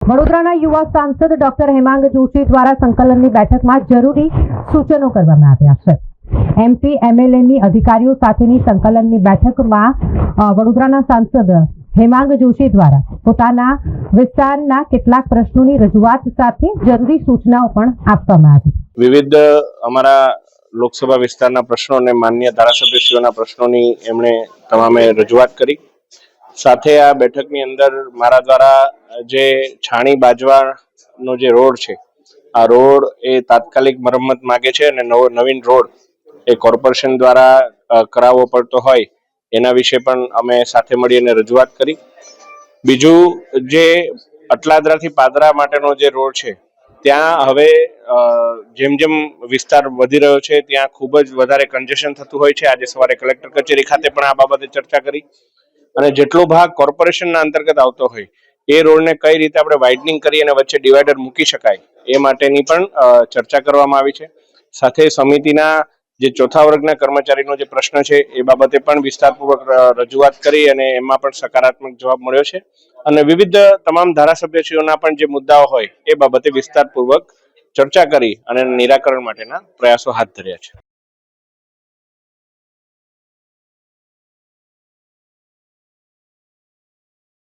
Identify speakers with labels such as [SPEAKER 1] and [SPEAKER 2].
[SPEAKER 1] વડોદરાના યુવા સાંસદ ડોક્ટર હેમાંગ જોશી દ્વારા સંકલનની બેઠકમાં જરૂરી સૂચનો કરવામાં આવ્યા છે. એમપી, એમએલએની અધિકારીઓ સાથેની સંકલનની બેઠકમાં વડોદરાના સાંસદ હેમાંગ જોશી દ્વારા પોતાના વિસ્તારના કેટલાક પ્રશ્નોની રજૂઆત સાથે જરૂરી સૂચનાઓ પણ આપવામાં આવી.
[SPEAKER 2] વિવિધ, અમારા લોકસભા વિસ્તારના પ્રશ્નો અને માન્ય ધારાસભ્યશ્રીઓના પ્રશ્નોની એમણે તમામે રજૂઆત કરી. સાથે આ બેઠકની અંદર મારા દ્વારા જે છાણી બાજવાનો જે રોડ છે, આ રોડ એ તાત્કાલિક મરમ્મત માગે છે અને નવો, નવીન રોડ એ કોર્પોરેશન દ્વારા કરાવવો પડતો હોય એના વિશે પણ અમે સાથે મળીને રજૂઆત કરી. બીજું જે અટલાદરાથી પાદરા માટેનો જે રોડ છે, ત્યાં હવે જેમ જેમ વિસ્તાર વધી રહ્યો છે, ત્યાં ખૂબ જ વધારે કન્જેશન થતું હોય છે. આજે સવારે કલેક્ટર કચેરી ખાતે પણ આ બાબતે ચર્ચા કરી. અને જેટલો ભાગ કોર્પોરેશનના અંતર્ગત આવતો હોય એ રોડને કઈ રીતે આપણે વાઇડનિંગ કરી અને વચ્ચે ડિવાઈડર મૂકી શકાય, એ માટેની પણ ચર્ચા કરવામાં આવી છે. સાથે સમિતિના જે ચોથા વર્ગના કર્મચારીનો જે પ્રશ્ન છે, એ બાબતે પણ વિસ્તારપૂર્વક રજૂઆત કરી અને એમાં પણ સકારાત્મક જવાબ મળ્યો છે. અને વિવિધ તમામ ધારાસભ્યશ્રીઓના પણ જે મુદ્દાઓ હોય, એ બાબતે વિસ્તારપૂર્વક ચર્ચા કરી અને નિરાકરણ માટેના પ્રયાસો હાથ ધર્યા છે.